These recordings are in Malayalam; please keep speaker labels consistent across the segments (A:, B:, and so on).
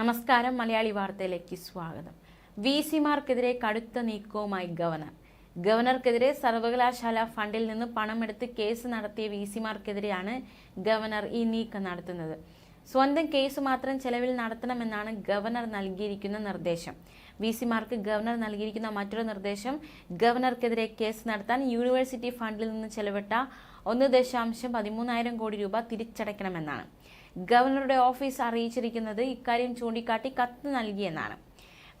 A: നമസ്കാരം മലയാളി വാർത്തയിലേക്ക് സ്വാഗതം. വി സിമാർക്കെതിരെ കടുത്ത നീക്കവുമായി ഗവർണർ. ഗവർണർക്കെതിരെ സർവകലാശാല ഫണ്ടിൽ നിന്ന് പണമെടുത്ത് കേസ് നടത്തിയ വി സിമാർക്കെതിരെയാണ് ഗവർണർ ഈ നീക്കം നടത്തുന്നത്. സ്വന്തം കേസ് മാത്രം ചെലവിൽ നടത്തണമെന്നാണ് ഗവർണർ നൽകിയിരിക്കുന്ന നിർദ്ദേശം. വി സിമാർക്ക് ഗവർണർ നൽകിയിരിക്കുന്ന മറ്റൊരു നിർദ്ദേശം ഗവർണർക്കെതിരെ കേസ് നടത്താൻ യൂണിവേഴ്സിറ്റി ഫണ്ടിൽ നിന്ന് ചെലവിട്ട ഒന്ന് ദശാംശം പതിമൂന്നായിരം കോടി രൂപ തിരിച്ചടയ്ക്കണമെന്നാണ്. ഗവർണറുടെ ഓഫീസ് അറിയിച്ചിരിക്കുന്നത് ഇക്കാര്യം ചൂണ്ടിക്കാട്ടി കത്ത് നൽകിയെന്നാണ്.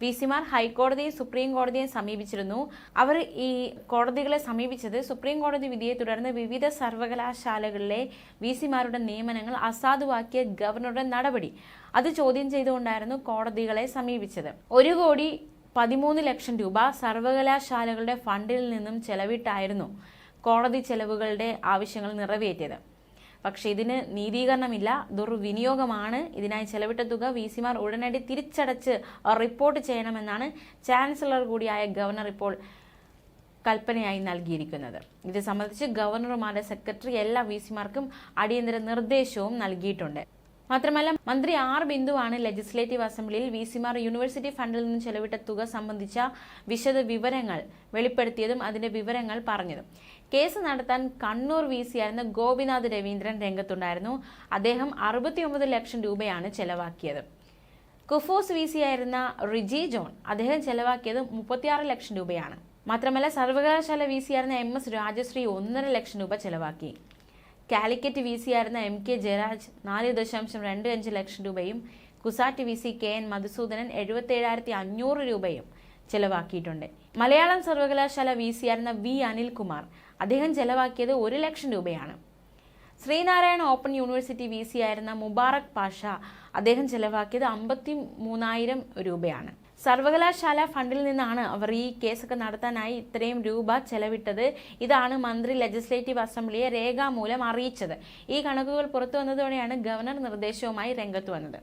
A: വി സിമാർ ഹൈക്കോടതിയും സുപ്രീം കോടതിയെ സമീപിച്ചിരുന്നു. അവർ ഈ കോടതികളെ സമീപിച്ചത് സുപ്രീം കോടതി വിധിയെ തുടർന്ന് വിവിധ സർവകലാശാലകളിലെ വി സിമാരുടെ നിയമനങ്ങൾ അസാധുവാക്കിയ ഗവർണറുടെ നടപടി. അത് ചോദ്യം ചെയ്തുകൊണ്ടായിരുന്നു കോടതികളെ സമീപിച്ചത്. ഒരു കോടി പതിമൂന്ന് ലക്ഷം രൂപ സർവകലാശാലകളുടെ ഫണ്ടിൽ നിന്നും ചെലവിട്ടായിരുന്നു കോടതി ചെലവുകളുടെ ആവശ്യങ്ങൾ നിറവേറ്റിയത്. പക്ഷെ ഇതിന് നീതീകരണമില്ല ദുർവിനിയോഗമാണ്. ഇതിനായി ചെലവിട്ട തുക വി സിമാർ ഉടനടി തിരിച്ചടച്ച് റിപ്പോർട്ട് ചെയ്യണമെന്നാണ് ചാൻസലർ കൂടിയായ ഗവർണർ ഇപ്പോൾ കൽപ്പനയായി നൽകിയിരിക്കുന്നത്. ഇത് സംബന്ധിച്ച് ഗവർണർമാരുടെ സെക്രട്ടറി എല്ലാ വി സിമാർക്കും അടിയന്തര നിർദ്ദേശവും നൽകിയിട്ടുണ്ട്. മാത്രമല്ല മന്ത്രി ആർ ബിന്ദുവാണ് ലെജിസ്ലേറ്റീവ് അസംബ്ലിയിൽ വി സിമാർ യൂണിവേഴ്സിറ്റി ഫണ്ടിൽ നിന്ന് ചെലവിട്ട തുക സംബന്ധിച്ച വിശദ വിവരങ്ങൾ വെളിപ്പെടുത്തിയതും അതിന്റെ വിവരങ്ങൾ പറഞ്ഞതും. കേസ് നടത്താൻ കണ്ണൂർ വി സിയായിരുന്ന ഗോപിനാഥ് രവീന്ദ്രൻ രംഗത്തുണ്ടായിരുന്നു. അദ്ദേഹം അറുപത്തിയൊമ്പത് ലക്ഷം രൂപയാണ് ചെലവാക്കിയത്. കുഫോസ് വി സി ആയിരുന്ന റിജി ജോൺ അദ്ദേഹം ചെലവാക്കിയത് മുപ്പത്തിയാറ് ലക്ഷം രൂപയാണ്. മാത്രമല്ല സർവകലാശാല വി സി ആയിരുന്ന എം എസ് രാജശ്രീ ഒന്നര ലക്ഷം രൂപ ചെലവാക്കി. കാലിക്കറ്റ് വി സി ആയിരുന്ന എം കെ ജയരാജ് നാല് ദശാംശം രണ്ട് അഞ്ച് ലക്ഷം രൂപയും CUSAT V C K N Madhusoodanan എഴുപത്തേഴായിരത്തി അഞ്ഞൂറ് രൂപയും ചെലവാക്കിയിട്ടുണ്ട്. മലയാളം സർവകലാശാല വി സി ആയിരുന്ന വി അനിൽകുമാർ അദ്ദേഹം ചെലവാക്കിയത് ഒരു ലക്ഷം രൂപയാണ്. Sreenarayana open university V C ആയിരുന്ന മുബാറക് പാഷ അദ്ദേഹം ചെലവാക്കിയത് അമ്പത്തി മൂന്നായിരം രൂപയാണ്. സർവകലാശാല ഫണ്ടിൽ നിന്നാണ് അവർ ഈ കേസൊക്കെ നടത്താനായി ഇത്രയും രൂപ ചെലവിട്ടത്. ഇതാണ് മന്ത്രി ലെജിസ്ലേറ്റീവ് അസംബ്ലിയെ രേഖാമൂലം അറിയിച്ചത്. ഈ കണക്കുകൾ പുറത്തു വന്നതോടെയാണ് ഗവർണർ നിർദ്ദേശവുമായി രംഗത്ത് വന്നത്.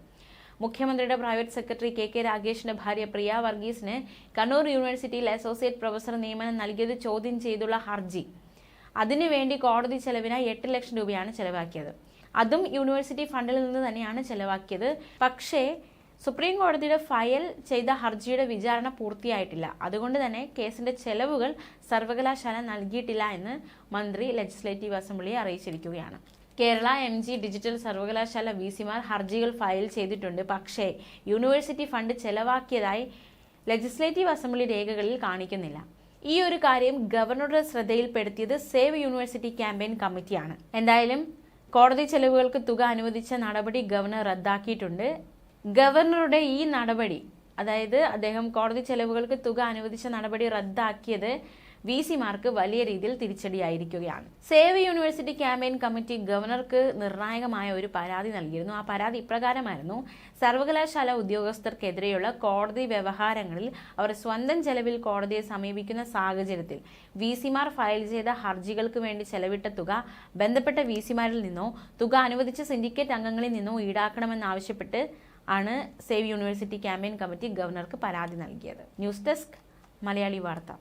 A: മുഖ്യമന്ത്രിയുടെ പ്രൈവറ്റ് സെക്രട്ടറി കെ കെ രാഗേഷിന്റെ ഭാര്യ പ്രിയ വർഗീസിന് കണ്ണൂർ യൂണിവേഴ്സിറ്റിയിൽ അസോസിയേറ്റ് പ്രൊഫസർ നിയമനം നൽകിയത് ചോദ്യം ചെയ്തുള്ള ഹർജി. അതിനുവേണ്ടി കോടതി ചെലവിനായി എട്ട് ലക്ഷം രൂപയാണ് ചെലവാക്കിയത്. അതും യൂണിവേഴ്സിറ്റി ഫണ്ടിൽ നിന്ന് തന്നെയാണ് ചെലവാക്കിയത്. പക്ഷേ സുപ്രീം കോടതിയുടെ ഫയൽ ചെയ്ത ഹർജിയുടെ വിചാരണ പൂർത്തിയായിട്ടില്ല. അതുകൊണ്ട് തന്നെ കേസിന്റെ ചെലവുകൾ സർവകലാശാല നൽകിയിട്ടില്ല എന്ന് മന്ത്രി ലെജിസ്ലേറ്റീവ് അസംബ്ലിയെ അറിയിച്ചിരിക്കുകയാണ്. കേരള എം ജി ഡിജിറ്റൽ സർവകലാശാല വി സിമാർ ഹർജികൾ ഫയൽ ചെയ്തിട്ടുണ്ട്. പക്ഷേ യൂണിവേഴ്സിറ്റി ഫണ്ട് ചെലവാക്കിയതായി ലെജിസ്ലേറ്റീവ് അസംബ്ലി രേഖകളിൽ കാണിക്കുന്നില്ല. ഈ ഒരു കാര്യം ഗവർണറുടെ ശ്രദ്ധയിൽപ്പെടുത്തിയത് സേവ് യൂണിവേഴ്സിറ്റി ക്യാമ്പയിൻ കമ്മിറ്റിയാണ്. എന്തായാലും കോടതി ചെലവുകൾക്ക് തുക അനുവദിച്ച നടപടി ഗവർണർ റദ്ദാക്കിയിട്ടുണ്ട്. ഗവർണറുടെ ഈ നടപടി അതായത് അദ്ദേഹം കോടതി ചെലവുകൾക്ക് തുക അനുവദിച്ച നടപടി റദ്ദാക്കിയത് വി സിമാർക്ക് വലിയ രീതിയിൽ തിരിച്ചടിയായിരിക്കുകയാണ്. സേവ് യൂണിവേഴ്സിറ്റി ക്യാമ്പയിൻ കമ്മിറ്റി ഗവർണർക്ക് നിർണായകമായ ഒരു പരാതി നൽകിയിരുന്നു. ആ പരാതി ഇപ്രകാരമായിരുന്നു. സർവകലാശാല ഉദ്യോഗസ്ഥർക്കെതിരെയുള്ള കോടതി വ്യവഹാരങ്ങളിൽ അവർ സ്വന്തം ചെലവിൽ കോടതിയെ സമീപിക്കുന്ന സാഹചര്യത്തിൽ വി സിമാർ ഫയൽ ചെയ്ത ഹർജികൾക്ക് വേണ്ടി ചെലവിട്ട തുക ബന്ധപ്പെട്ട വി സിമാരിൽ നിന്നോ തുക അനുവദിച്ച സിൻഡിക്കേറ്റ് അംഗങ്ങളിൽ നിന്നോ ഈടാക്കണമെന്നാവശ്യപ്പെട്ട് ആണ് സേവ് യൂണിവേഴ്സിറ്റി ക്യാമ്പയിൻ കമ്മിറ്റി ഗവർണർക്ക് പരാതി നൽകിയത്. ന്യൂസ് ഡെസ്ക് മലയാളി വാർത്ത.